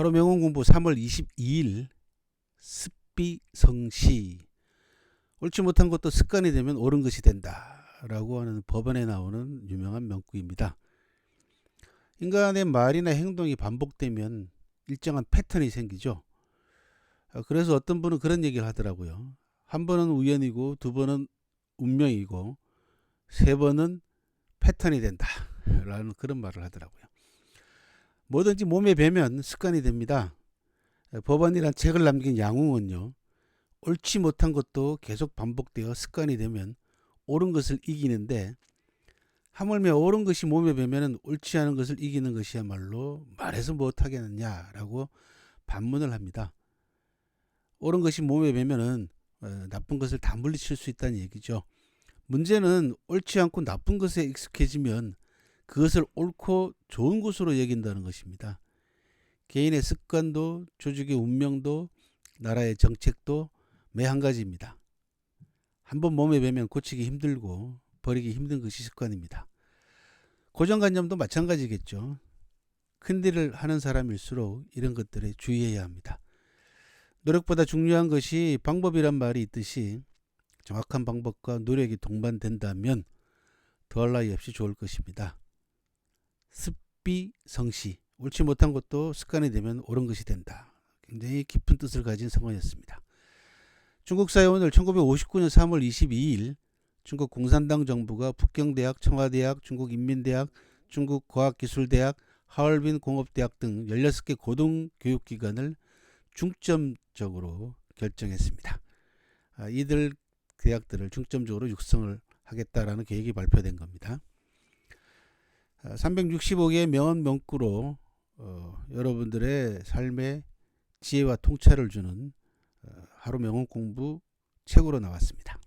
하루 명언 공부 3월 22일 습비성시 옳지 못한 것도 습관이 되면 옳은 것이 된다 라고 하는 법원에 나오는 유명한 명구입니다. 인간의 말이나 행동이 반복되면 일정한 패턴이 생기죠. 아, 그래서 어떤 분은 그런 얘기를 하더라고요. 한 번은 우연이고 두 번은 운명이고 세 번은 패턴이 된다 라는 그런 말을 하더라고요. 뭐든지 몸에 배면 습관이 됩니다. 법원이란 책을 남긴 양웅은요. 옳지 못한 것도 계속 반복되어 습관이 되면 옳은 것을 이기는데 하물며 옳은 것이 몸에 배면은 옳지 않은 것을 이기는 것이야말로 말해서 못하겠느냐라고 반문을 합니다. 옳은 것이 몸에 배면은 어, 나쁜 것을 다 물리칠 수 있다는 얘기죠. 문제는 옳지 않고 나쁜 것에 익숙해지면 그것을 옳고 좋은 것으로 여긴다는 것입니다. 개인의 습관도 조직의 운명도 나라의 정책도 매 한 가지입니다. 한번 몸에 배면 고치기 힘들고 버리기 힘든 것이 습관입니다. 고정관념도 마찬가지겠죠. 큰 일을 하는 사람일수록 이런 것들에 주의해야 합니다. 노력보다 중요한 것이 방법이란 말이 있듯이 정확한 방법과 노력이 동반된다면 더할 나위 없이 좋을 것입니다. 습비 성시 옳지 못한 것도 습관이 되면 옳은 것이 된다. 굉장히 깊은 뜻을 가진 성어였습니다. 중국 사회 오늘 1959년 3월 22일 중국 공산당 정부가 북경대학, 청와대학, 중국인민대학, 중국과학기술대학, 하얼빈 공업대학 등 16개 고등교육기관을 중점적으로 결정했습니다. 아, 이들 대학들을 중점적으로 육성을 하겠다라는 계획이 발표된 겁니다. 365개의 명언 명구로 어, 여러분들의 삶에 지혜와 통찰을 주는 어, 하루 명언 공부 책으로 나왔습니다.